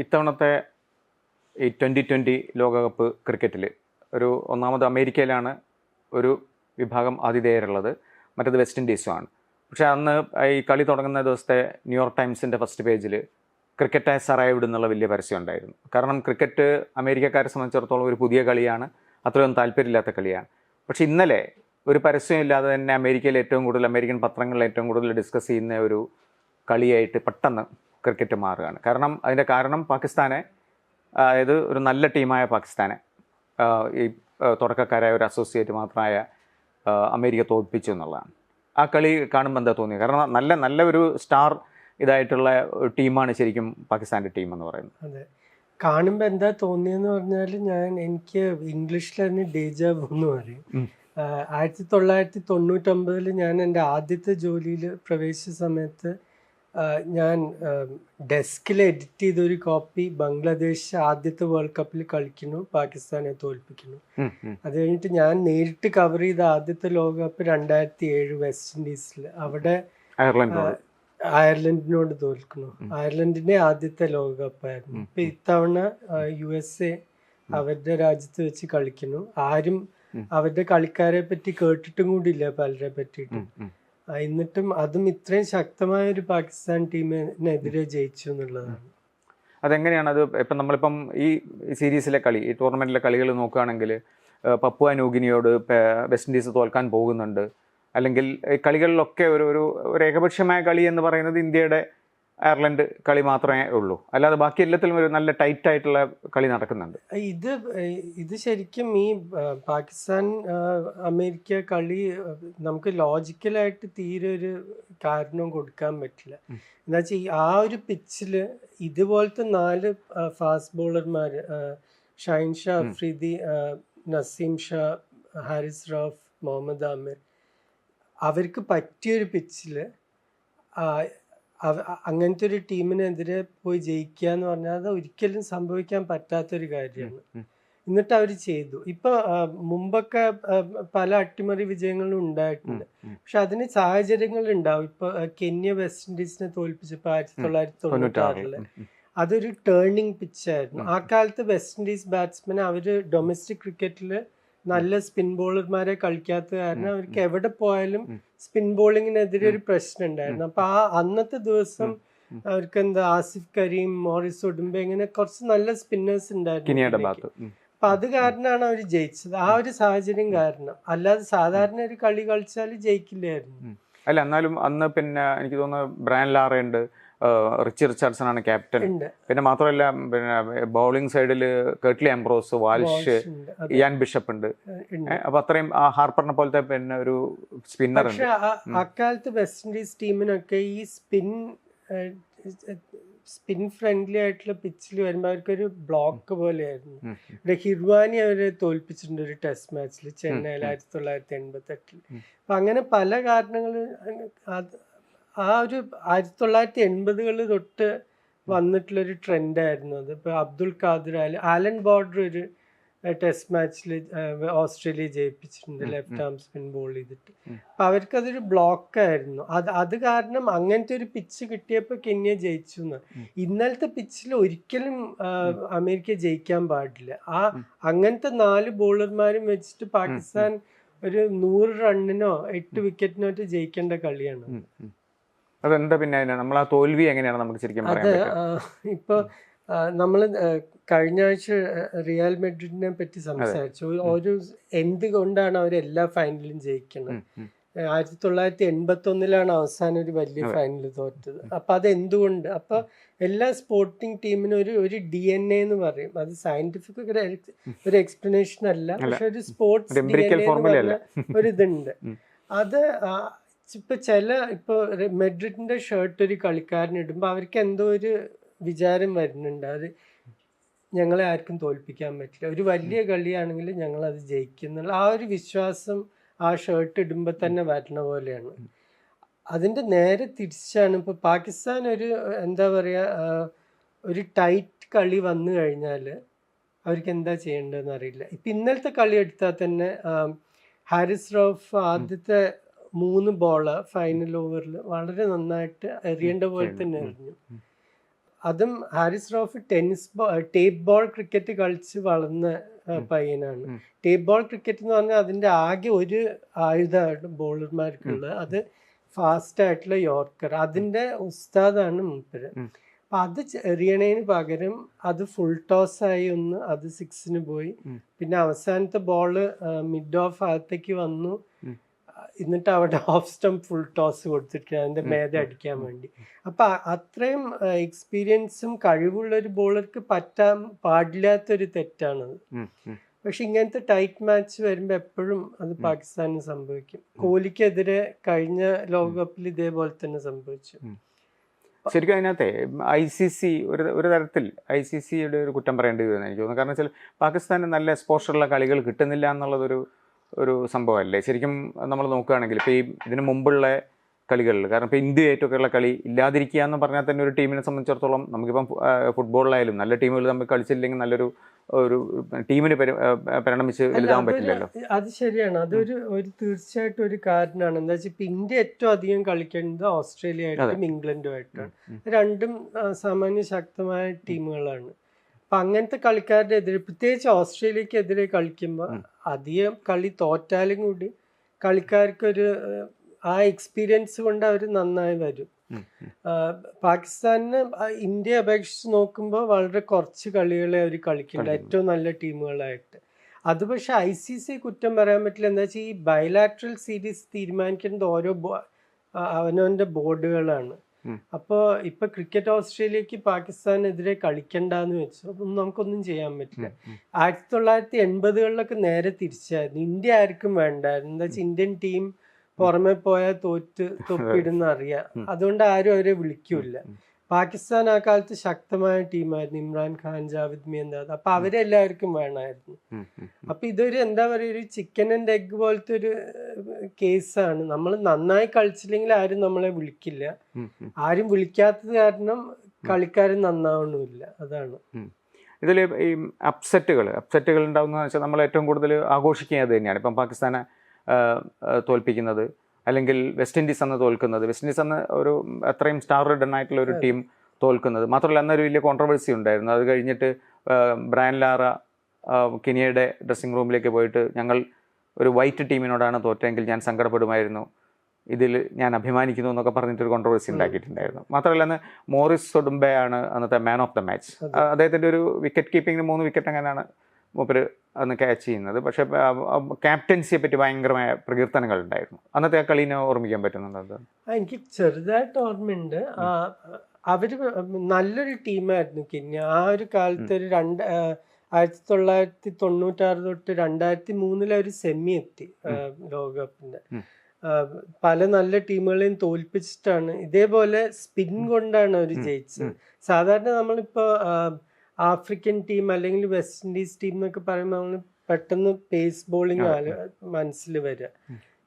ഇത്തവണത്തെ ഈ twenty twenty ലോകകപ്പ് ക്രിക്കറ്റിൽ ഒരു ഒന്നാമത് അമേരിക്കയിലാണ് ഒരു വിഭാഗം ആതിഥേയരുള്ളത്. മറ്റത് വെസ്റ്റ് ഇൻഡീസുമാണ് പക്ഷേ അന്ന് ഈ കളി തുടങ്ങുന്ന ദിവസത്തെ ന്യൂയോർക്ക് ടൈംസിന്റെ ഫസ്റ്റ് പേജിൽ ക്രിക്കറ്റ് ആസ് അറൈവ്ഡ് എന്നുള്ള വലിയ പരസ്യം ഉണ്ടായിരുന്നു. കാരണം ക്രിക്കറ്റ് അമേരിക്കക്കാരെ സംബന്ധിച്ചിടത്തോളം ഒരു പുതിയ കളിയാണ്. അത്രയൊന്നും താല്പര്യമില്ലാത്ത കളിയാണ്. പക്ഷേ ഇന്നലെ ഒരു പരസ്യമില്ലാതെ തന്നെ അമേരിക്കയിൽ ഏറ്റവും കൂടുതൽ അമേരിക്കൻ പത്രങ്ങളിൽ ഏറ്റവും കൂടുതൽ ഡിസ്കസ് ചെയ്യുന്ന ഒരു കളിയായിട്ട് പെട്ടെന്ന് ക്രിക്കറ്റ് മാറുകയാണ്. കാരണം അതിന്റെ കാരണം പാകിസ്ഥാനെ അതായത് ഒരു നല്ല ടീമായ പാകിസ്ഥാനെ ഈ തുടക്കക്കാരായ ഒരു അസോസിയേറ്റ് മാത്രമായ അമേരിക്ക തോൽപ്പിച്ചു എന്നുള്ളതാണ്. ആ കളി കാണുമ്പോൾ എന്താ തോന്നിയത്? കാരണം നല്ല നല്ല ഒരു സ്റ്റാർ ഇതായിട്ടുള്ള ടീമാണ് ശരിക്കും പാകിസ്ഥാന്റെ ടീം എന്ന് പറയുന്നത്. അതെ. കാണുമ്പോൾ എന്താ തോന്നിയെന്ന് പറഞ്ഞാൽ ഞാൻ എനിക്ക് ഇംഗ്ലീഷിൽ തന്നെ ഡേജാബ് എന്ന് പറയും. ആയിരത്തി തൊള്ളായിരത്തി തൊണ്ണൂറ്റൊമ്പതിൽ ഞാൻ എന്റെ ആദ്യത്തെ ജോലിയിൽ പ്രവേശിച്ച സമയത്ത് ഞാൻ ഡെസ്കിൽ എഡിറ്റ് ചെയ്ത ഒരു കോപ്പി ബംഗ്ലാദേശ് ആദ്യത്തെ വേൾഡ് കപ്പിൽ കളിക്കുന്നു പാകിസ്ഥാനെ തോൽപ്പിക്കുന്നു. അത് കഴിഞ്ഞിട്ട് ഞാൻ നേരിട്ട് കവർ ചെയ്ത ആദ്യത്തെ ലോകകപ്പ് രണ്ടായിരത്തി ഏഴ് വെസ്റ്റ് ഇൻഡീസിൽ. അവിടെ അയർലൻഡിനോട്. തോൽക്കുന്നു. അയർലൻഡിന്റെ ആദ്യത്തെ ലോകകപ്പായിരുന്നു. ഇപ്പൊ ഇത്തവണ യു എസ് എ അവരുടെ രാജ്യത്ത് വെച്ച് കളിക്കുന്നു. ആരും അവരുടെ കളിക്കാരെ പറ്റി കേട്ടിട്ടും കൂടിയില്ല പലരെ പറ്റിയിട്ട്. എന്നിട്ടും അതും ഇത്രയും ശക്തമായ ഒരു പാകിസ്ഥാൻ ടീമിനെതിരെ ജയിച്ചു എന്നുള്ളതാണ്. അതെങ്ങനെയാണ് അത് ഇപ്പം നമ്മളിപ്പം ഈ സീരീസിലെ കളി ഈ ടൂർണമെന്റിലെ കളികൾ നോക്കുകയാണെങ്കിൽ പപ്പുവ ന്യൂഗിനിയോട് വെസ്റ്റ് ഇൻഡീസ് തോൽക്കാൻ പോകുന്നുണ്ട്. അല്ലെങ്കിൽ കളികളിലൊക്കെ ഒരു ഒരു ഏകപക്ഷീയമായ കളി എന്ന് പറയുന്നത് ഇന്ത്യയുടെ അയർലൻഡ് കളി മാത്രമേ ഉള്ളൂ അല്ലാതെ ബാക്കി എല്ലാത്തിലും ഒരു നല്ല ടൈറ്റ് ആയിട്ടുള്ള കളി നടക്കുന്നുണ്ട് ഇത് ഇത് ശരിക്കും ഈ പാകിസ്ഥാൻ അമേരിക്ക കളി നമുക്ക് ലോജിക്കലായിട്ട് തീരെ ഒരു കാരണവും കൊടുക്കാൻ പറ്റില്ല. എന്താ വെച്ചാൽ ആ ഒരു പിച്ചിൽ ഇതുപോലത്തെ നാല് ഫാസ്റ്റ് ബോളർമാർ ഷൈൻ ഷാ. അഫ്രീദി നസീം ഷാ ഹാരിസ് റാഫ് മുഹമ്മദ് ആമിർ അവർക്ക് പറ്റിയൊരു പിച്ചിൽ അങ്ങനത്തെ ഒരു ടീമിനെതിരെ പോയി ജയിക്കുക എന്ന് പറഞ്ഞാൽ അത് ഒരിക്കലും സംഭവിക്കാൻ പറ്റാത്തൊരു കാര്യമാണ്. എന്നിട്ട് അവർ ചെയ്തു. ഇപ്പൊ മുമ്പൊക്കെ പല അട്ടിമറി വിജയങ്ങളും ഉണ്ടായിട്ടുണ്ട്. പക്ഷെ അതിന് സാഹചര്യങ്ങൾ ഉണ്ടാവും ഇപ്പൊ കെന്യ വെസ്റ്റ് ഇൻഡീസിനെ തോൽപ്പിച്ചപ്പോ ആയിരത്തി തൊള്ളായിരത്തി തൊണ്ണൂറ്റി ആറിൽ അതൊരു ടേണിംഗ് പിച്ചായിരുന്നു. ആ കാലത്ത് വെസ്റ്റ് ഇൻഡീസ് ബാറ്റ്സ്മാൻ അവർ ഡൊമസ്റ്റിക് ക്രിക്കറ്റിൽ നല്ല സ്പിൻ ബോളർമാരെ കളിക്കാത്ത കാരണം അവർക്ക് എവിടെ പോയാലും സ്പിൻ ബോളിങ്ങിനെതിരെ ഒരു പ്രശ്നം ഉണ്ടായിരുന്നു അപ്പൊ ആ അന്നത്തെ ദിവസം അവർക്ക് എന്താ ആസിഫ് കരീം മോറിസ് ഉടുമ്പ ഇങ്ങനെ കുറച്ച് നല്ല സ്പിന്നേഴ്സ് ഉണ്ടായിരുന്നു. അപ്പൊ അത് കാരണമാണ് അവർ ജയിച്ചത്. ആ ഒരു സാഹചര്യം കാരണം. അല്ലാതെ സാധാരണ ഒരു കളി കളിച്ചാൽ ജയിക്കില്ലായിരുന്നു. അല്ല എന്നാലും അന്ന് പിന്നെ എനിക്ക് തോന്നുന്നു ബ്രാൻ ലാറയുണ്ട്. റിച്ചി റിച്ചാർഡ്സൺ ആണ് ക്യാപ്റ്റൻ പിന്നെ മാത്രമല്ല പിന്നെ ബൗളിംഗ് സൈഡിൽ Curtly Ambrose Walsh Ian Bishop ഉണ്ട്. അപ്പൊ അത്രയും ഹാർപ്പറിനെ പോലത്തെ പിന്നെ ഒരു സ്പിന്നർ ഉണ്ട്. അക്കാലത്ത് വെസ്റ്റ് ഇൻഡീസ് ടീമിനൊക്കെ ഈ സ്പിൻ സ്പിൻ ഫ്രണ്ട്ലി ആയിട്ടുള്ള പിച്ചിൽ വരുമ്പോൾ അവർക്കൊരു ബ്ലോക്ക് പോലെയായിരുന്നു. ഇവിടെ ഹിർവാനി അവരെ തോൽപ്പിച്ചിട്ടുണ്ട് ഒരു ടെസ്റ്റ് മാച്ചിൽ ചെന്നൈയിൽ. ആയിരത്തി തൊള്ളായിരത്തി എൺപത്തെട്ടിൽ അപ്പം അപ്പൊ അങ്ങനെ പല കാരണങ്ങൾ ആ ഒരു ആയിരത്തി തൊള്ളായിരത്തി എൺപതുകളിൽ തൊട്ട് വന്നിട്ടുള്ളൊരു ട്രെൻഡായിരുന്നു അത്. ഇപ്പൊ അബ്ദുൾ ഖാദർ ആയാലും ആലൻ ബോർഡർ ഒരു ടെസ്റ്റ് മാച്ചിൽ ഓസ്ട്രേലിയ ജയിപ്പിച്ചിട്ടുണ്ട് ലെഫ്റ്റ് ആം സ്പിൻ ബോൾ ചെയ്തിട്ട്. അപ്പം അവർക്കതൊരു ബ്ലോക്ക് ആയിരുന്നു അത് അത് കാരണം അങ്ങനത്തെ ഒരു പിച്ച് കിട്ടിയപ്പോൾ കെന്യ ജയിച്ചു എന്ന് ഇന്നലത്തെ പിച്ചിൽ ഒരിക്കലും അമേരിക്ക ജയിക്കാൻ പാടില്ല. ആ അങ്ങനത്തെ നാല് ബോളർമാരും വെച്ചിട്ട് പാകിസ്ഥാൻ ഒരു നൂറ് റണ്ണിനോ എട്ട് വിക്കറ്റിനോ ജയിക്കേണ്ട കളിയാണ്. അതെന്താ പിന്നെ നമ്മൾ ആ തോൽവി എങ്ങനെയാണ് നമുക്ക് ശരിക്കും അത് പറയാൻ പറ്റുക ഇപ്പൊ നമ്മൾ കഴിഞ്ഞ ആഴ്ച റിയൽ മെഡ്രിഡിനെ പറ്റി സംസാരിച്ചു. ഒരു- എന്തുകൊണ്ടാണ് അവർ എല്ലാ ഫൈനലും ജയിക്കുന്നത്. ആയിരത്തി തൊള്ളായിരത്തി എൺപത്തി ഒന്നിലാണ് അവസാനം ഒരു വലിയ ഫൈനൽ തോറ്റത്. അപ്പൊ അത് എന്തുകൊണ്ട് അപ്പൊ എല്ലാ സ്പോർട്ടിംഗ് ടീമിനും ഒരു ഒരു ഡി എൻ എ എന്ന് പറയും. അത് സയന്റിഫിക് ഒരു എക്സ്പ്ലനേഷൻ അല്ല. പക്ഷെ ഒരു സ്പോർട്സ് ഒരു ഇതുണ്ട്. അത് ഇപ്പൊ ചില ഇപ്പൊ മെഡ്രിഡിന്റെ ഷർട്ട് ഒരു കളിക്കാരൻ ഇടുമ്പോ അവർക്ക് എന്തോ ഒരു വിചാരം വരുന്നുണ്ട്. അത് ഞങ്ങളെ ആർക്കും തോൽപ്പിക്കാൻ പറ്റില്ല. ഒരു വലിയ കളിയാണെങ്കിൽ ഞങ്ങൾ അത് ജയിക്കുന്നുള്ള ആ ഒരു വിശ്വാസം ആ ഷർട്ട് ഇടുമ്പോൾ തന്നെ വരണ പോലെയാണ്. അതിന്റെ നേരെ തിരിച്ചാണ് ഇപ്പൊ പാകിസ്ഥാൻ ഒരു എന്താ പറയാ ഒരു ടൈറ്റ് കളി വന്നു കഴിഞ്ഞാൽ അവർക്ക് എന്താ ചെയ്യേണ്ടതെന്ന് അറിയില്ല. ഇപ്പൊ ഇന്നലത്തെ കളി എടുത്താൽ തന്നെ ഹാരിസ് റൌഫ് ആദ്യത്തെ മൂന്ന് ബോൾ ഫൈനൽ ഓവറിൽ വളരെ നന്നായിട്ട് എറിയേണ്ട പോലെ തന്നെ എറിഞ്ഞു. അതും Haris Rauf tennis ball tape ball cricket കളിച്ച് വളർന്ന പയ്യനാണ്. ടേപ്പ് ബോൾ ക്രിക്കറ്റ് എന്ന് പറഞ്ഞാൽ അതിന്റെ ആകെ ഒരു ആയുധമാണ് ബോളർമാർക്കുള്ളത് അത് ഫാസ്റ്റ് ആയിട്ടുള്ള യോർക്കർ അതിന്റെ ഉസ്താദാണ് മൂപ്പര്. അപ്പം അത് എറിയണേന് പകരം അത് ഫുൾ ടോസ് ആയി ഒന്ന് അത് സിക്സിന് പോയി. പിന്നെ അവസാനത്തെ ബോൾ മിഡ് ഓഫ് ആകത്തേക്ക് വന്നു. എന്നിട്ട് അവിടെ ഓഫ് സ്റ്റംപ് ഫുൾ ടോസ് കൊടുത്തിട്ട് അതിന്റെ മേധ അടിക്കാൻ വേണ്ടി. അപ്പം അത്രയും എക്സ്പീരിയൻസും കഴിവുള്ള ഒരു ബോളർക്ക് പറ്റാൻ പാടില്ലാത്തൊരു തെറ്റാണത്. പക്ഷെ ഇങ്ങനത്തെ ടൈറ്റ് മാച്ച് വരുമ്പോൾ എപ്പോഴും അത് പാകിസ്ഥാനിന് സംഭവിക്കും. കോഹ്ലിക്കെതിരെ കഴിഞ്ഞ ലോകകപ്പിൽ ഇതേപോലെ തന്നെ സംഭവിച്ചു. ശരിക്കും അതിനകത്തെ ഐ സി സി ഒരു ഒരു തരത്തിൽ ഐ സി സിയുടെ ഒരു കുറ്റം പറയേണ്ടി വരുമെന്ന് എനിക്ക് തോന്നുന്നു. കാരണം വെച്ചാൽ പാകിസ്ഥാന് നല്ല എക്സ്പോഷറുള്ള കളികൾ കിട്ടുന്നില്ല എന്നുള്ളതൊരു ഒരു സംഭവമല്ലേ? ശരിക്കും നമ്മൾ നോക്കുകയാണെങ്കിൽ ഇപ്പോൾ ഈ ഇതിനു മുമ്പുള്ള കളികളിൽ കാരണം ഇപ്പോൾ ഇന്ത്യയായിട്ടൊക്കെയുള്ള കളി ഇല്ലാതിരിക്കുക എന്ന് പറഞ്ഞാൽ തന്നെ ഒരു ടീമിനെ സംബന്ധിച്ചിടത്തോളം നമുക്കിപ്പം ഫുട്ബോളിലായാലും നല്ല ടീമുകൾ നമ്മൾ കളിച്ചില്ലെങ്കിൽ നല്ലൊരു ഒരു ടീമിന് പരിണമിച്ച് എഴുതാൻ പറ്റില്ലല്ലോ. അത് ശരിയാണ്. അതൊരു ഒരു തീർച്ചയായിട്ടും ഒരു കാരണമാണ്. എന്താ വെച്ചാൽ ഇപ്പം ഇന്ത്യ ഏറ്റവും അധികം കളിക്കേണ്ടത് ഓസ്ട്രേലിയ ആയിട്ടും ഇംഗ്ലണ്ടുമായിട്ടാണ്. രണ്ടും സാമാന്യ ശക്തമായ ടീമുകളാണ്. അപ്പൊ അങ്ങനത്തെ കളിക്കാരുടെ എതിരെ പ്രത്യേകിച്ച് ഓസ്ട്രേലിയക്കെതിരെ കളിക്കുമ്പോൾ. അധികം കളി തോറ്റാലും കൂടി കളിക്കാർക്കൊരു ആ, ആ എക്സ്പീരിയൻസ് കൊണ്ട് അവർ നന്നായി വരും. പാകിസ്ഥാനെ ഇന്ത്യ ആ, പാകിസ്ഥാനിന് ഇന്ത്യയെ അപേക്ഷിച്ച് നോക്കുമ്പോൾ വളരെ കുറച്ച് കളികളെ അവർ കളിക്കുന്നുണ്ട്. ഏറ്റവും നല്ല ടീമുകളായിട്ട്. അത് പക്ഷെ ഐ സി സി കുറ്റം പറയാൻ പറ്റില്ല. എന്താ വെച്ചാൽ ഈ ബയലാട്രൽ സീരീസ് തീരുമാനിക്കുന്നത് ഓരോ അവനവന്റെ ബോർഡുകളാണ്. അപ്പോൾ ഇപ്പൊ ക്രിക്കറ്റ് ഓസ്ട്രേലിയക്ക് പാകിസ്ഥാനെതിരെ കളിക്കണ്ടെന്ന് വെച്ചു. അതൊന്നും നമുക്കൊന്നും ചെയ്യാൻ പറ്റില്ല. ആയിരത്തി തൊള്ളായിരത്തി എൺപതുകളിലൊക്കെ നേരെ തിരിച്ചായിരുന്നു. ഇന്ത്യ ആർക്കും വേണ്ടായിരുന്നു. എന്താ വെച്ചാൽ ഇന്ത്യൻ ടീം പുറമെ പോയാൽ തോറ്റ് തൊപ്പിടുന്ന അറിയാം. അതുകൊണ്ട് ആരും അവരെ വിളിക്കൂല. പാകിസ്ഥാൻ ആ കാലത്ത് ശക്തമായ ടീമായിരുന്നു ഇമ്രാൻ ഖാൻ ജാവിദ് മിയന്താദ് അപ്പൊ അവരെല്ലാവർക്കും വേണമായിരുന്നു. അപ്പൊ ഇതൊരു എന്താ പറയുക ഒരു ചിക്കൻ ആൻഡ് എഗ് പോലത്തെ ഒരു കേസാണ് നമ്മൾ നന്നായി കളിച്ചില്ലെങ്കിൽ ആരും നമ്മളെ വിളിക്കില്ല. ആരും വിളിക്കാത്തത് കാരണം കളിക്കാരൻ നന്നാവണമില്ല. അതാണ്. ഇതിൽ ഈ അപ്സെറ്റുകൾ അപ്സെറ്റുകൾ ഉണ്ടാകുന്ന വെച്ചാൽ നമ്മൾ ഏറ്റവും കൂടുതൽ ആഘോഷിക്കുക തന്നെയാണ്. ഇപ്പം പാകിസ്ഥാനെ തോൽപ്പിക്കുന്നത്. അല്ലെങ്കിൽ വെസ്റ്റ് ഇൻഡീസ് അന്ന് തോൽക്കുന്നത്. വെസ്റ്റ് ഇൻഡീസ് അന്ന് ഒരു അത്രയും സ്റ്റാർ റിഡൺ ആയിട്ടുള്ള ഒരു ടീം തോൽക്കുന്നത്. മാത്രമല്ല അന്നൊരു വലിയ കോൺട്രവേഴ്സി ഉണ്ടായിരുന്നു. അത് കഴിഞ്ഞിട്ട് ബ്രാൻ ലാറ കിനിയയുടെ ഡ്രസ്സിംഗ് റൂമിലേക്ക് പോയിട്ട് ഞങ്ങൾ ഒരു വൈറ്റ് ടീമിനോടാണ് തോറ്റെങ്കിൽ ഞാൻ സങ്കടപ്പെടുമായിരുന്നു. ഇതിൽ ഞാൻ അഭിമാനിക്കുന്നു എന്നൊക്കെ പറഞ്ഞിട്ടൊരു കോൺട്രവേഴ്സി ഉണ്ടാക്കിയിട്ടുണ്ടായിരുന്നു. മാത്രമല്ല അന്ന് മോറിസ് സൊഡുംബയാണ് അന്നത്തെ മാൻ ഓഫ് ദ മാച്ച്. അദ്ദേഹത്തിന്റെ ഒരു വിക്കറ്റ് കീപ്പിങ്ങിന് മൂന്ന് വിക്കറ്റ് അങ്ങനെയാണ് മൂപ്പര് അന്ന് ക്യാച്ച് ചെയ്യുന്നത്. പക്ഷേ ക്യാപ്റ്റൻസിയെ പറ്റി ഭയങ്കരമായ പ്രകീർത്തനങ്ങൾ ഉണ്ടായിരുന്നു. അന്നത്തെ ആ കളീനെ ഓർമ്മിക്കാൻ പറ്റുന്നുണ്ട് എനിക്ക് ചെറുതായിട്ട് ഓർമ്മയുണ്ട്. അവർ നല്ലൊരു ടീമായിരുന്നു കിന്നി. ആ ഒരു കാലത്ത് ഒരു രണ്ട് ആയിരത്തി തൊള്ളായിരത്തി തൊണ്ണൂറ്റാറ് തൊട്ട് രണ്ടായിരത്തി മൂന്നിലെ ഒരു സെമി എത്തി ലോകകപ്പിന്റെ. പല നല്ല ടീമുകളെയും തോൽപ്പിച്ചിട്ടാണ്. ഇതേപോലെ സ്പിൻ കൊണ്ടാണ് അവർ ജയിച്ചത്. സാധാരണ നമ്മളിപ്പോ ആ, ആഫ്രിക്കൻ ടീം അല്ലെങ്കിൽ വെസ്റ്റ് ഇൻഡീസ് ടീം എന്നൊക്കെ പറയുമ്പോൾ നമ്മൾ പെട്ടെന്ന് പേസ് ബോളിംഗ് അതെ. മനസ്സിൽ വരിക.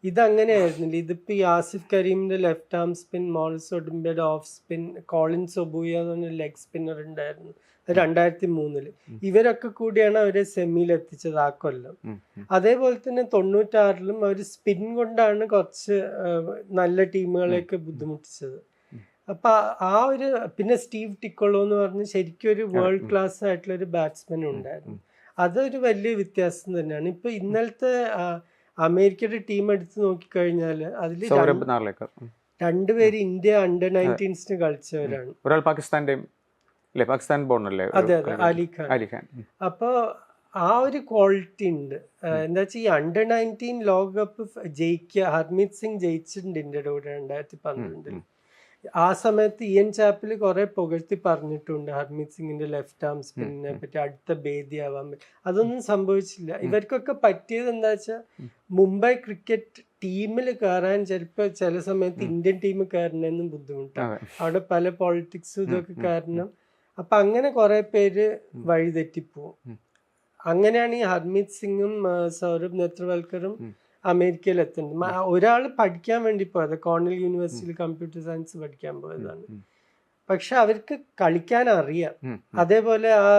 ഇതങ്ങനെയായിരുന്നില്ല ഇതിപ്പോൾ ഈ ആസിഫ് കരീമിന്റെ ലെഫ്റ്റ് ആം സ്പിൻ മോൾസ് ഒടുമ്പയുടെ ഓഫ് സ്പിൻ കോളിൻ സൊബൂയ എന്ന് പറഞ്ഞ ലെഗ് സ്പിന്നർ ഉണ്ടായിരുന്നു രണ്ടായിരത്തി മൂന്നിൽ ഇവരൊക്കെ കൂടിയാണ് അവരെ സെമിയിൽ എത്തിച്ചത് ആ കൊല്ലം. അതേപോലെ തന്നെ തൊണ്ണൂറ്റാറിലും അവർ സ്പിൻ കൊണ്ടാണ് കുറച്ച് നല്ല ടീമുകളെയൊക്കെ ബുദ്ധിമുട്ടിച്ചത്. അപ്പൊ ആ- ഒരു പിന്നെ സ്റ്റീവ് ടിക്കോളോ എന്ന് പറഞ്ഞ ശരിക്കും ഒരു വേൾഡ് ക്ലാസ് ആയിട്ടുള്ള ഒരു ബാറ്റ്സ്മാൻ ഉണ്ടായിരുന്നു. അതൊരു വലിയ വ്യത്യാസം തന്നെയാണ്. ഇപ്പൊ ഇന്നലത്തെ അമേരിക്കയുടെ ടീം എടുത്ത് നോക്കിക്കഴിഞ്ഞാൽ അതിൽ. രണ്ടുപേര് ഇന്ത്യ അണ്ടർ നയന്റീൻസിന് കളിച്ചവരാണ്. ഒരാൾ പാകിസ്ഥാന്റെയും അല്ലേ പാകിസ്ഥാൻ ബോൺ അല്ലേ? അതെ അതെ അലിഖാൻ അലി ഖാൻ. അലി ഖാൻ. ഉം. ആ ഒരു ക്വാളിറ്റി ഉണ്ട്. എന്താ വെച്ചാൽ ഈ അണ്ടർ നയന്റീൻ ലോകകപ്പ് ജയിക്കുക ഹർമീത് സിംഗ് ജയിച്ചിട്ടുണ്ട് ഇന്ത്യയുടെ കൂടെ രണ്ടായിരത്തി പന്ത്രണ്ടിൽ. ആ സമയത്ത് എൻ ചാപ്പിൽ കുറെ പുകഴ്ത്തി പറഞ്ഞിട്ടുണ്ട് ഹർമീത് സിംഗിന്റെ ലെഫ്റ്റ് ആം സ്പിന്നിനെ പറ്റി അടുത്ത ഭേദി ആവാൻ പറ്റും അതൊന്നും സംഭവിച്ചില്ല. ഇവർക്കൊക്കെ പറ്റിയത് എന്താ വെച്ചാൽ മുംബൈ ക്രിക്കറ്റ് ടീമിൽ കയറാൻ ചിലപ്പോൾ ചില സമയത്ത് ഇന്ത്യൻ ടീം കയറണമെന്നും ബുദ്ധിമുട്ടാണ് അവിടെ പല പോളിറ്റിക്സും ഇതൊക്കെ കാരണം അപ്പൊ അങ്ങനെ കുറെ പേര് വഴിതെറ്റിപ്പോ വഴിതെറ്റിപ്പോവും. അങ്ങനെയാണ് ഈ ഹർമീത് സിംഗും സൗരഭ് നേത്രവൽക്കറും. അമേരിക്കയിൽ എത്തുന്നുണ്ട് ഒരാൾ പഠിക്കാൻ വേണ്ടി പോയത്. കോർണൽ യൂണിവേഴ്സിറ്റിയിൽ കമ്പ്യൂട്ടർ സയൻസ് പഠിക്കാൻ പോയതാണ്. പക്ഷെ അവർക്ക് കളിക്കാൻ അറിയാം. അതേപോലെ ആ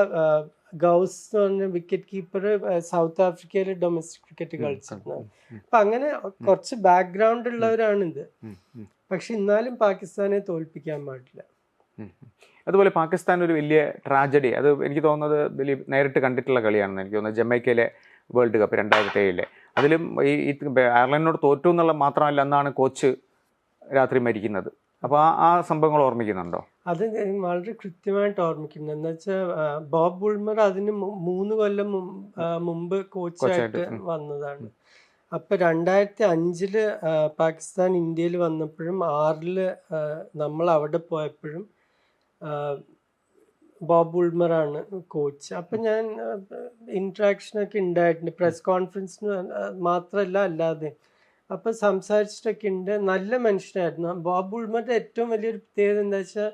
ഗൗസ് എന്ന് പറഞ്ഞ വിക്കറ്റ് കീപ്പർ സൗത്ത് ആഫ്രിക്കയിൽ ഡൊമസ്റ്റിക് ക്രിക്കറ്റ് കളിച്ചിരുന്നത് അപ്പൊ അങ്ങനെ കുറച്ച് ബാക്ക്ഗ്രൗണ്ട് ഉള്ളവരാണിത്. പക്ഷെ എന്നാലും പാകിസ്ഥാനെ തോൽപ്പിക്കാൻ പാടില്ല. അതുപോലെ പാകിസ്ഥാൻ ഒരു വലിയ ട്രാജഡി അത് എനിക്ക് തോന്നുന്നത് ദിലീപ് നേരിട്ട് കണ്ടിട്ടുള്ള കളിയാണെന്ന് എനിക്ക് തോന്നുന്നത് ജമൈക്കയിലെ വേൾഡ് കപ്പ് രണ്ടായിരത്തി ഏഴിലെ. അതിലും ഈ അയർലൻഡിനോട് തോറ്റു എന്നുള്ള മാത്രമല്ല എന്നാണ് കോച്ച് രാത്രി മരിക്കുന്നത്. അപ്പോൾ ആ ആ സംഭവങ്ങൾ ഓർമ്മിക്കുന്നുണ്ടോ? അത് വളരെ കൃത്യമായിട്ട് ഓർമ്മിക്കുന്നു. എന്ന് വെച്ചാൽ ബോബ് ബുൾമർ അതിന് മൂന്ന് കൊല്ലം മുമ്പ് കോച്ചായിട്ട് വന്നതാണ്. അപ്പൊ രണ്ടായിരത്തി അഞ്ചിൽ പാകിസ്ഥാൻ ഇന്ത്യയിൽ വന്നപ്പോഴും ആറിൽ നമ്മൾ അവിടെ പോയപ്പോഴും ബോബ് ഉൾമറാണ് കോച്ച് അപ്പം ഞാൻ ഇന്ററാക്ഷൻ ഒക്കെ ഉണ്ടായിട്ടുണ്ട്. പ്രസ് കോൺഫറൻസിന് മാത്രമല്ല അല്ലാതെ. അപ്പം സംസാരിച്ചിട്ടൊക്കെ ഉണ്ട്. നല്ല മനുഷ്യനായിരുന്നു. ബോബ് ഉൾമറിന്റെ ഏറ്റവും വലിയൊരു പ്രത്യേകത എന്താ വെച്ചാൽ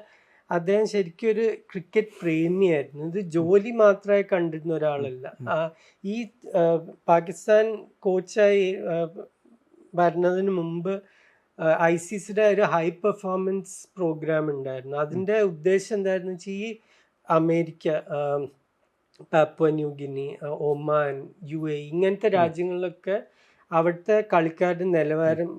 അദ്ദേഹം ശരിക്കും ഒരു ക്രിക്കറ്റ് പ്രേമിയായിരുന്നു. ഇത് ജോലി മാത്രമായി കണ്ടിരുന്ന ഒരാളല്ല. ഈ പാകിസ്ഥാൻ കോച്ചായി വരുന്നതിന് മുമ്പ് ഐ സി സിയുടെ ഒരു ഹൈ പെർഫോമൻസ് പ്രോഗ്രാം ഉണ്ടായിരുന്നു. അതിന്റെ ഉദ്ദേശം എന്തായിരുന്നു വെച്ചാൽ ഈ America Papua New Guinea Oman U A ഇങ്ങനത്തെ രാജ്യങ്ങളിലൊക്കെ അവിടുത്തെ കളിക്കാരുടെ നിലവാരം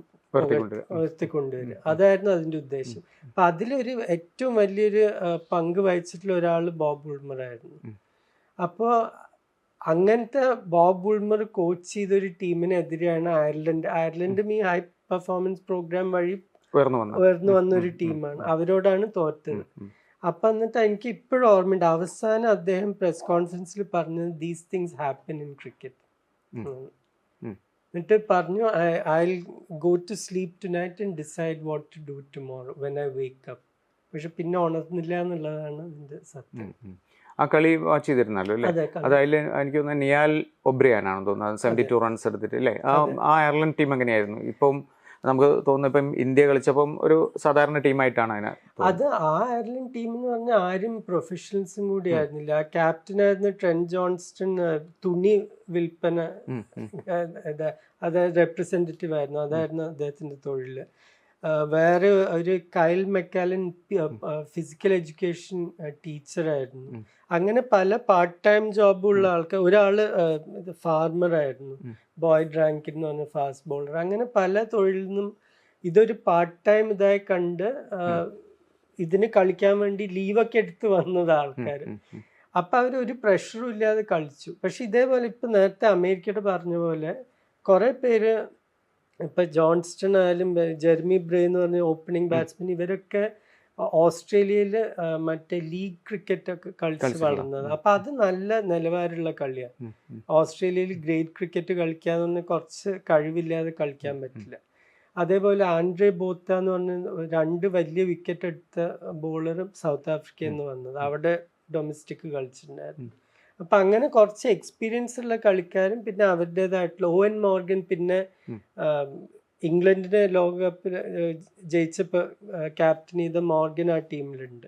ഉയർത്തിക്കൊണ്ടുവരിക. അതായിരുന്നു അതിന്റെ ഉദ്ദേശം. അപ്പൊ അതിലൊരു ഏറ്റവും വലിയൊരു പങ്ക് വഹിച്ചിട്ടുള്ള ഒരാൾ ബോബ് ഉൾമർ ആയിരുന്നു. അപ്പോൾ അങ്ങനത്തെ ബോബ് ഉൾമർ കോച്ച് ചെയ്തൊരു ടീമിനെതിരെയാണ് അയർലൻഡ്. അയർലൻഡും ഈ ഹൈ പെർഫോമൻസ് പ്രോഗ്രാം വഴി ഉയർന്നു വന്ന ഒരു ടീമാണ്. അവരോടാണ് തോറ്റത്. അപ്പൊ എന്നിട്ട് എനിക്ക് ഇപ്പോഴും ഓർമ്മയുണ്ട്. അവസാനം അദ്ദേഹം പ്രസ് കോൺഫറൻസിൽ പറഞ്ഞത് these things happen in cricket. എന്നിട്ട് പറഞ്ഞു I go to sleep tonight and decide what to do tomorrow when I wake up പക്ഷെ പിന്നെ ഉണർന്നില്ല എന്നുള്ളതാണ് ഇതിന്റെ സത്യം. ആ കളി വാച്ച് ചെയ്തിരുന്നല്ലോ അല്ലേ? അതായത് എനിക്ക് തോന്നുന്നത് നിയാൽ ഒബ്രിയാനാണെന്ന് തോന്നുന്നത് സെവന്റി ടു റൺസ് എടുത്തിട്ട് അല്ലേ? ആ ആ അയർലൻഡ് ടീം എങ്ങനെയായിരുന്നു? ഇപ്പം നമുക്ക് തോന്നുന്നു ഇപ്പം ഇന്ത്യ കളിച്ചപ്പം ഒരു സാധാരണ ടീമായിട്ടാണ് അതിനെ അത് ആ അയർലൻഡ് ടീം എന്ന് പറഞ്ഞാൽ ആരും പ്രൊഫഷണൽസും കൂടി ആയിരുന്നില്ല. ആ ക്യാപ്റ്റനായിരുന്ന ട്രെൻ ജോൺസ്റ്റൺ തുണി വിൽപ്പന അതായത് റെപ്രസെന്റേറ്റീവ് അത് അത് റെപ്രസെന്റേറ്റീവ് ആയിരുന്നു. അതായിരുന്നു അദ്ദേഹത്തിന്റെ തൊഴിൽ. വേറെ ഒരു കൈൽ മെക്കാലൻ ഫിസിക്കൽ എഡ്യൂക്കേഷൻ ടീച്ചറായിരുന്നു. അങ്ങനെ പല പാർട്ട് ടൈം ജോബുള്ള ആൾക്കാർ ഒരാൾ ഫാർമർ ആയിരുന്നു. ബോയ് ഡ്രാങ്കിൻ എന്ന് പറഞ്ഞ ഫാസ്റ്റ് ബോളർ അങ്ങനെ പല തൊഴിലിൽ നിന്നും ഇതൊരു പാർട്ട് ടൈം ഇതായി കണ്ട് ഇതിന് കളിക്കാൻ വേണ്ടി ലീവൊക്കെ എടുത്ത് വന്നത് ആൾക്കാർ അപ്പം അവർ ഒരു പ്രഷറും ഇല്ലാതെ കളിച്ചു. പക്ഷെ ഇതേപോലെ ഇപ്പൊ നേരത്തെ അമേരിക്കയുടെ പറഞ്ഞ പോലെ കുറേ പേര് ഇപ്പൊ ജോൺസ്റ്റൺ ആയാലും ജെർമി ബ്രേ എന്ന് പറഞ്ഞ ഓപ്പണിംഗ് ബാറ്റ്സ്മാൻ ഇവരൊക്കെ ഓസ്ട്രേലിയയിൽ മറ്റേ ലീഗ് ക്രിക്കറ്റ് ഒക്കെ കളിച്ച് വളർന്നത്. അപ്പൊ അത് നല്ല നിലവാരമുള്ള കളിയാണ്. ഓസ്ട്രേലിയയിൽ ഗ്രേറ്റ് ക്രിക്കറ്റ് കളിക്കാന്ന് കുറച്ച് കഴിവില്ലാതെ കളിക്കാൻ പറ്റില്ല. അതേപോലെ ആൻഡ്രെ ബോത്ത എന്ന് പറഞ്ഞ രണ്ട് വലിയ വിക്കറ്റ് എടുത്ത ബോളറും സൗത്ത് ആഫ്രിക്കയിൽ എന്ന് വന്നത്. അവിടെ ഡൊമസ്റ്റിക് കളിച്ചിട്ടുണ്ടായിരുന്നു. അപ്പൊ അങ്ങനെ കുറച്ച് എക്സ്പീരിയൻസ് ഉള്ള കളിക്കാരും പിന്നെ അവരുടേതായിട്ടുള്ള ഓവൻ മോർഗൻ പിന്നെ ഇംഗ്ലണ്ടിനെ ലോകകപ്പിൽ ജയിച്ചപ്പോ ക്യാപ്റ്റൻ ചെയ്ത മോർഗൻ ആ ടീമിലുണ്ട്.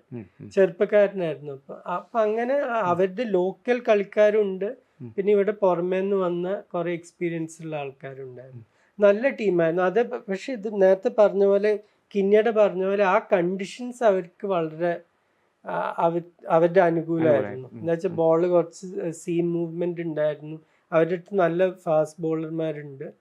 ചെറുപ്പക്കാരനായിരുന്നു അപ്പൊ. അപ്പൊ അങ്ങനെ അവരുടെ ലോക്കൽ കളിക്കാരുണ്ട്. പിന്നെ ഇവിടെ പുറമേ നിന്ന് വന്ന കുറെ എക്സ്പീരിയൻസ് ഉള്ള ആൾക്കാരുണ്ടായിരുന്നു. നല്ല ടീമായിരുന്നു. അത് പക്ഷെ ഇത് നേരത്തെ പറഞ്ഞ പോലെ കിന്നയുടെ പറഞ്ഞ പോലെ ആ കണ്ടീഷൻസ് അവർക്ക് വളരെ അവ അവർ അവരുടെ അനുകൂലമായിരുന്നു. എന്താ വെച്ചാൽ ബോൾ കുറച്ച് സീം മൂവ്മെന്റ് ഉണ്ടായിരുന്നു. അവരുടെ അടുത്ത് നല്ല ഫാസ്റ്റ് ബോളർമാരുണ്ട്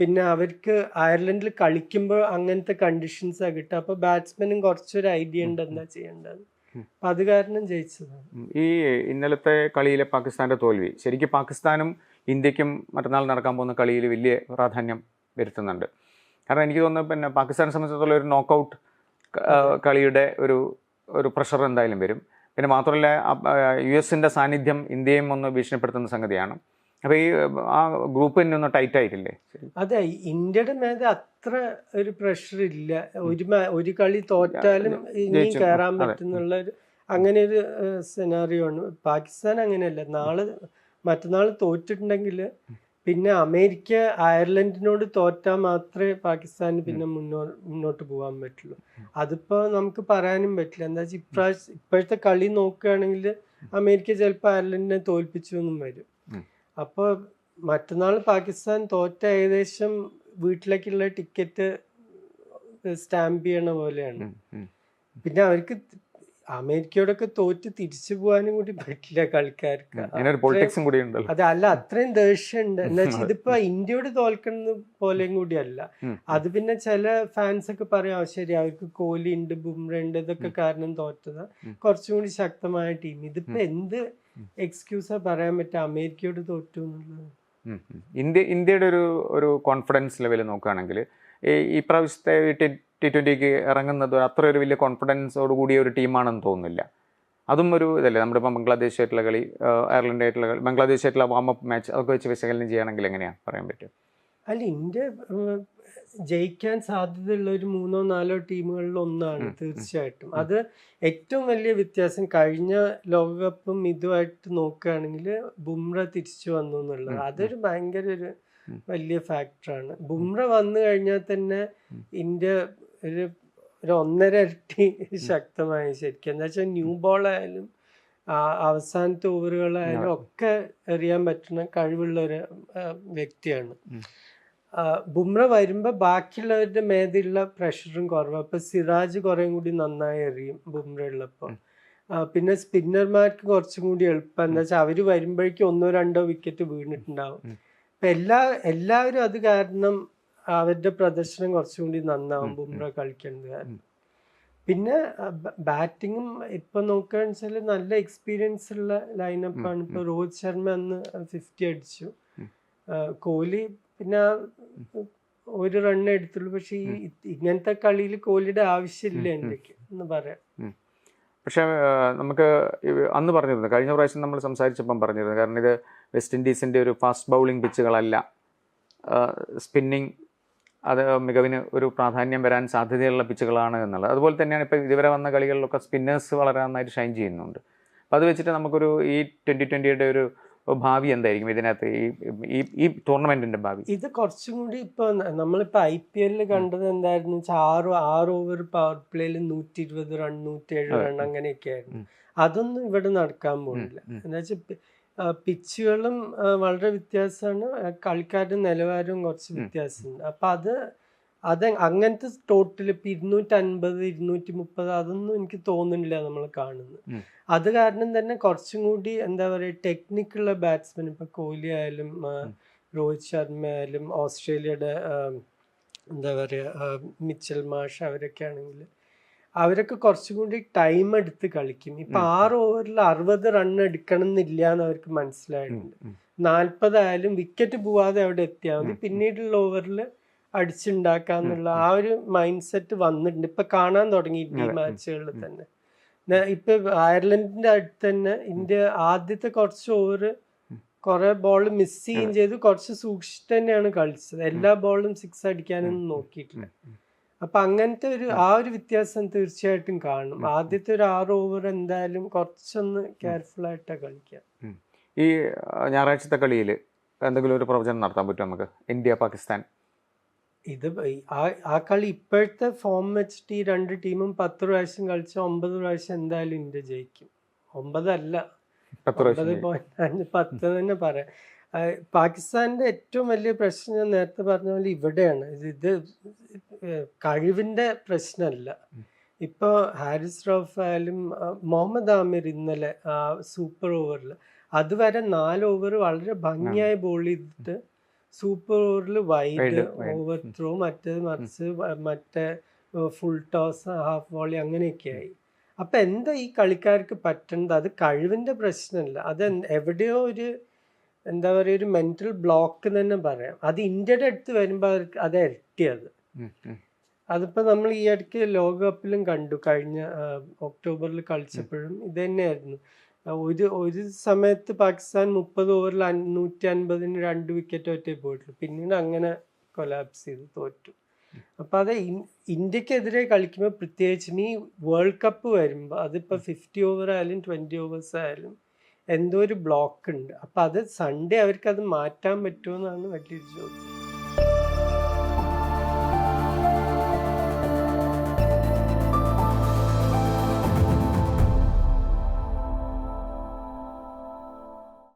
പിന്നെ അവർക്ക് അയർലൻഡിൽ കളിക്കുമ്പോൾ അങ്ങനത്തെ കണ്ടീഷൻസ് ആ കിട്ടുക. അപ്പൊ ബാറ്റ്സ്മാനും കുറച്ചൊരു ഐഡിയ ഉണ്ട് എന്താ ചെയ്യേണ്ടത്. അപ്പൊ അത് കാരണം ജയിച്ചതാണ്. ഈ ഇന്നലത്തെ കളിയിലെ പാകിസ്ഥാന്റെ തോൽവി. ശരിക്കും പാകിസ്ഥാനും ഇന്ത്യക്കും മറ്റന്നാൾ നടക്കാൻ പോകുന്ന കളിയിൽ വലിയ പ്രാധാന്യം വരുത്തുന്നുണ്ട്. കാരണം എനിക്ക് തോന്നുന്നു പിന്നെ പാകിസ്ഥാനെ സംബന്ധിച്ചിടത്തോളം ഒരു നോക്കൗട്ട് കളിയുടെ ഒരു ഒരു പ്രഷർ എന്തായാലും വരും. പിന്നെ മാത്രമല്ല യു എസിന്റെ സാന്നിധ്യം ഇന്ത്യയും ഒന്ന് ഭീഷണിപ്പെടുത്തുന്ന സംഗതിയാണ്. അപ്പോൾ ഈ ആ ഗ്രൂപ്പ് തന്നെ ഒന്ന് ടൈറ്റ് ആയിട്ടില്ലേ? അതെ ഇന്ത്യയുടെ മേലെ അത്ര ഒരു പ്രഷർ ഇല്ല. ഒരു ഒരു കളി തോറ്റാലും ഇനിയും ജയിച്ചു. കയറാൻ. പറ്റുന്നുള്ള ഒരു അങ്ങനെ ഒരു സെനാറിയോ ആണ്. പാകിസ്ഥാൻ അങ്ങനെയല്ല. നാളെ മറ്റന്നാൾ തോറ്റിട്ടുണ്ടെങ്കിൽ പിന്നെ അമേരിക്ക അയർലൻഡിനോട് തോറ്റാൽ മാത്രമേ പാകിസ്ഥാന് പിന്നെ മുന്നോ മുന്നോട്ട് പോകാൻ പറ്റുള്ളൂ. അതിപ്പോൾ നമുക്ക് പറയാനും പറ്റില്ല. എന്താ വെച്ചാൽ ഇപ്രാവശ്യം ഇപ്പോഴത്തെ കളി നോക്കുകയാണെങ്കിൽ അമേരിക്ക ചിലപ്പോൾ അയർലൻഡിനെ തോൽപ്പിച്ചു എന്നും വരും അപ്പോൾ മറ്റന്നാൾ പാകിസ്ഥാൻ തോറ്റ ഏകദേശം വീട്ടിലേക്കുള്ള ടിക്കറ്റ് സ്റ്റാമ്പ് ചെയ്യണ പോലെയാണ്. പിന്നെ അവർക്ക് അമേരിക്കയോടൊക്കെ തോറ്റ് തിരിച്ചു പോകാനും കൂടി പറ്റില്ല കളിക്കാർക്ക് അതെ അല്ല അത്രയും ദേഷ്യമുണ്ട്. എന്ന് വെച്ചാൽ ഇതിപ്പോ ഇന്ത്യയോട് തോൽക്കുന്ന പോലെയും കൂടി അല്ല. അത് പിന്നെ ചില ഫാൻസ് ഒക്കെ പറയാം "ആ, ശരി അവർക്ക് കോഹ്ലി ഉണ്ട് ബുംറ ഉണ്ട് ഇതൊക്കെ കാരണം തോറ്റത്. കുറച്ചും കൂടി ശക്തമായ ടീം ഇതിപ്പോ. എന്ത് എക്സ്ക്യൂസാ പറയാൻ പറ്റുക അമേരിക്കയോട് തോറ്റു എന്നുള്ളത്. ഇന്ത്യ ഇന്ത്യയുടെ ഒരു ഒരു കോൺഫിഡൻസ് ലെവൽ നോക്കുകയാണെങ്കിൽ ഈ പ്രാവശ്യത്തെ ടി ടി ട്വന്റിക്ക് ഇറങ്ങുന്നത് അത്ര ഒരു വലിയ കോൺഫിഡൻസോട് കൂടിയ ഒരു ടീമാണെന്ന് തോന്നുന്നില്ല. അതും ഒരു ഇതല്ലേ നമ്മുടെ ഇപ്പം ബംഗ്ലാദേശായിട്ടുള്ള കളി അയർലൻഡ് ആയിട്ടുള്ള കളി ബംഗ്ലാദേശായിട്ടുള്ള വാമപ്പ് മാച്ച് അതൊക്കെ വെച്ച് വിശകലനം ചെയ്യുകയാണെങ്കിൽ എങ്ങനെയാണ് പറയാൻ പറ്റും അല്ല ഇന്ത്യ ജയിക്കാൻ സാധ്യതയുള്ള ഒരു മൂന്നോ നാലോ ടീമുകളിൽ ഒന്നാണ്. തീർച്ചയായിട്ടും. അത് ഏറ്റവും വലിയ വ്യത്യാസം കഴിഞ്ഞ ലോകകപ്പും ഇതുമായിട്ട് നോക്കുകയാണെങ്കിൽ ബുംറ തിരിച്ചു വന്നു എന്നുള്ളത്. അതൊരു ഭയങ്കര ഒരു. വലിയ ഫാക്ടറാണ് ബുംറ വന്നു കഴിഞ്ഞാൽ തന്നെ ഇന്ത്യ ഒരു ഒരു ഒന്നര ഇരട്ടി ശക്തമായി ശരിക്കും. എന്താ വെച്ചാൽ ന്യൂ ബോൾ ആയാലും അവസാനത്തെ ഓവറുകളായാലും ഒക്കെ എറിയാൻ പറ്റുന്ന കഴിവുള്ള ഒരു വ്യക്തിയാണ്. ബുംറ വരുമ്പോൾ ബാക്കിയുള്ളവരുടെ മേലുള്ള പ്രഷറും കുറവ്. അപ്പോൾ സിറാജ് കുറേം കൂടി നന്നായി എറിയും ബുംറ ഉള്ളപ്പോൾ പിന്നെ സ്പിന്നർമാർക്ക് കുറച്ചും കൂടി എളുപ്പം. എന്താ വെച്ചാൽ അവർ വരുമ്പോഴേക്കും ഒന്നോ രണ്ടോ വിക്കറ്റ് വീണിട്ടുണ്ടാവും. അപ്പം എല്ലാ എല്ലാവരും അത് കാരണം അവരുടെ പ്രദർശനം കുറച്ചും കൂടി നന്നാവും. ബുംറ കളിക്കുന്നത് പിന്നെ ബാറ്റിങ്ങും ഇപ്പൊ നോക്കുകയാണെന്ന് വെച്ചാൽ നല്ല എക്സ്പീരിയൻസ് ഉള്ള ലൈനപ്പാണ് ആണ് ഇപ്പൊ രോഹിത് ശർമ്മ അന്ന് ഫിഫ്റ്റി അടിച്ചു. കോഹ്ലി പിന്നെ ഒരു റൺ എടുത്തുള്ളൂ. പക്ഷെ ഈ ഇങ്ങനത്തെ കളിയിൽ കോഹ്ലിയുടെ ആവശ്യമില്ല ഉം. എന്ന് പറയാം. പക്ഷേ നമുക്ക് അന്ന് പറഞ്ഞിരുന്നു കഴിഞ്ഞ പ്രാവശ്യം നമ്മൾ സംസാരിച്ചപ്പം പറഞ്ഞിരുന്നു. കാരണം ഇത് വെസ്റ്റ് ഇൻഡീസിന്റെ ഒരു ഫാസ്റ്റ് ബൗളിംഗ് പിച്ചുകളല്ല സ്പിന്നിങ് അത് മികവിന് ഒരു പ്രാധാന്യം വരാൻ സാധ്യതയുള്ള പിച്ചുകളാണ് എന്നുള്ളത്. അതുപോലെ തന്നെയാണ് ഇപ്പോൾ ഇതുവരെ വന്ന കളികളിലൊക്കെ സ്പിന്നേഴ്സ് വളരെ നന്നായിട്ട് ഷൈൻ ചെയ്യുന്നുണ്ട്. അപ്പോൾ അത് വെച്ചിട്ട് നമുക്കൊരു ഈ ട്വന്റി ട്വന്റിയുടെ ഒരു ഭാവി എന്തായിരിക്കും? ഇതിനകത്ത് ഈ ഈ ടൂർണമെന്റിന്റെ ടൂർണമെന്റിന്റെ ഭാവി. ഇത് കുറച്ചും കൂടി ഇപ്പൊ നമ്മളിപ്പോൾ നമ്മളിപ്പോ ഐ പി എല്ലിൽ കണ്ടത് എന്തായിരുന്നു വെച്ചാൽ ആറ് ആറ് ഓവർ പവർ പ്ലേയിൽ നൂറ്റി ഇരുപത് റൺ നൂറ്റി ഏഴ് അതെ. റൺ അങ്ങനെയൊക്കെ ആയിരുന്നു അതൊന്നും ഇവിടെ നടക്കാൻ പോകുന്നില്ല. എന്താ വെച്ചാൽ പിച്ചുകളും വളരെ വ്യത്യാസമാണ് കളിക്കാരുടെ നിലവാരവും കുറച്ച്. വ്യത്യാസമുണ്ട് അപ്പൊ അത് അത് അങ്ങനത്തെ ടോട്ടൽ ഇപ്പൊ ഇരുന്നൂറ്റി അൻപത് ഇരുന്നൂറ്റി മുപ്പത് അതൊന്നും എനിക്ക് തോന്നുന്നില്ല നമ്മൾ കാണുന്നത്. അത് കാരണം തന്നെ കുറച്ചും കൂടി എന്താ പറയുക ടെക്നിക്കുള്ള ബാറ്റ്സ്മാൻ ഇപ്പൊ കോഹ്ലി ആയാലും രോഹിത് ശർമ്മ ആയാലും ഓസ്ട്രേലിയയുടെ എന്താ പറയുക മിച്ചൽ മാഷ് അവരൊക്കെ ആണെങ്കിൽ അവരൊക്കെ കുറച്ചും കൂടി ടൈം എടുത്ത് കളിക്കും. ഇപ്പൊ ആറ് ഓവറിൽ അറുപത് റൺ എടുക്കണം എന്നില്ല എന്ന് അവർക്ക് മനസ്സിലായിട്ടുണ്ട്. നാൽപ്പതായാലും വിക്കറ്റ് പോവാതെ അവിടെ എത്തിയാൽ മതി. പിന്നീടുള്ള ഓവറിൽ അടിച്ചുണ്ടാക്കാന്നുള്ള ആ ഒരു മൈൻഡ് സെറ്റ് വന്നിട്ടുണ്ട്. ഇപ്പൊ കാണാൻ തുടങ്ങി ഈ മാച്ചുകളിൽ തന്നെ. ഇപ്പൊ അയർലൻഡിന്റെ അടുത്ത് തന്നെ ഇന്ത്യ ആദ്യത്തെ കുറച്ച് ഓവർ. കുറെ ബോൾ മിസ് ചെയ്യുകയും. ചെയ്ത് കുറച്ച് സൂക്ഷിച്ചിട്ട് തന്നെയാണ് കളിച്ചത്. എല്ലാ ബോളും സിക്സ് അടിക്കാനൊന്നും നോക്കിയിട്ടില്ല. അപ്പൊ അങ്ങനത്തെ ഒരു ആ. ഒരു വ്യത്യാസം തീർച്ചയായിട്ടും കാണും. ആദ്യത്തെ ഒരു ആറ് ഓവർ എന്തായാലും കുറച്ചൊന്ന് കെയർഫുൾ ആയിട്ടാ കളിക്കുക ഈ ഞായറാഴ്ചത്തെ കളിയിൽ എന്തെങ്കിലും ഒരു പ്രവചനം നടത്താൻ പറ്റുമോ നമുക്ക്? ഇന്ത്യ പാകിസ്ഥാൻ. ഇത് ആ കളി ഇപ്പോഴത്തെ ഫോം വെച്ചിട്ട് ഈ രണ്ട് ടീമും പത്ത് പ്രാവശ്യം കളിച്ച ഒമ്പത് പ്രാവശ്യം എന്തായാലും ഇന്ത്യ ജയിക്കും. ഒമ്പതല്ല. ഒമ്പത് പോയിന്റ് പത്ത് തന്നെ പറയാം. ആ, പാകിസ്ഥാന്റെ ഏറ്റവും വലിയ പ്രശ്നം ഞാൻ നേരത്തെ പറഞ്ഞ പോലെ ഇവിടെയാണ്. ഇത് കഴിവിന്റെ പ്രശ്നമല്ല. ഇപ്പോൾ ഹാരിസ് റോഫായാലും ആയാലും മുഹമ്മദ് ആമിർ ഇന്നലെ ആ സൂപ്പർ ഓവറിൽ അതുവരെ നാല് ഓവർ വളരെ ഭംഗിയായി ബോൾ ചെയ്തിട്ട് സൂപ്പർ ഓവറിൽ വൈഡ്. ഓവർ ത്രോ മറ്റേത് മറിച്ച് മറ്റേ ഫുൾ ടോസ് ഹാഫ് വോളി അങ്ങനെയൊക്കെയായി. അപ്പം എന്താ ഈ കളിക്കാർക്ക് പറ്റേണ്ടത്? അത് കഴിവിന്റെ പ്രശ്നമല്ല. അത് എവിടെയോ ഒരു എന്താ പറയുക ഒരു മെന്റൽ ബ്ലോക്ക് തന്നെ പറയാം. അത് ഇന്ത്യയുടെ അടുത്ത് വരുമ്പോൾ അവർക്ക് അത് ഇരട്ടിയത്. ഉം, ഉം. അതിപ്പോ നമ്മൾ ഈ ഇടയ്ക്ക് ലോകകപ്പിലും കണ്ടു. കഴിഞ്ഞ ഒക്ടോബറിൽ കളിച്ചപ്പോഴും ഇത് തന്നെയായിരുന്നു. ഒരു ഒരു സമയത്ത് പാകിസ്ഥാൻ മുപ്പത് ഓവറിൽ നൂറ്റി അൻപതിന് രണ്ട് വിക്കറ്റ് ഒറ്റേ പോയിട്ടുള്ളൂ. പിന്നീട് അങ്ങനെ കൊലാപ്സ് ചെയ്ത് തോറ്റു. അപ്പൊ അത് ഇന്ത്യക്കെതിരെ കളിക്കുമ്പോൾ പ്രത്യേകിച്ചും ഈ വേൾഡ് കപ്പ് വരുമ്പോൾ അതിപ്പോ ഫിഫ്റ്റി ഓവർ ആയാലും ട്വന്റി ഓവേഴ്സ് ആയാലും എന്തോ ഒരു ബ്ലോക്ക് ഉണ്ട്. അപ്പം അത് സൺഡേ അവർക്ക് അത് മാറ്റാൻ പറ്റുമോ എന്നാണ് വലിയൊരു ചോദ്യം.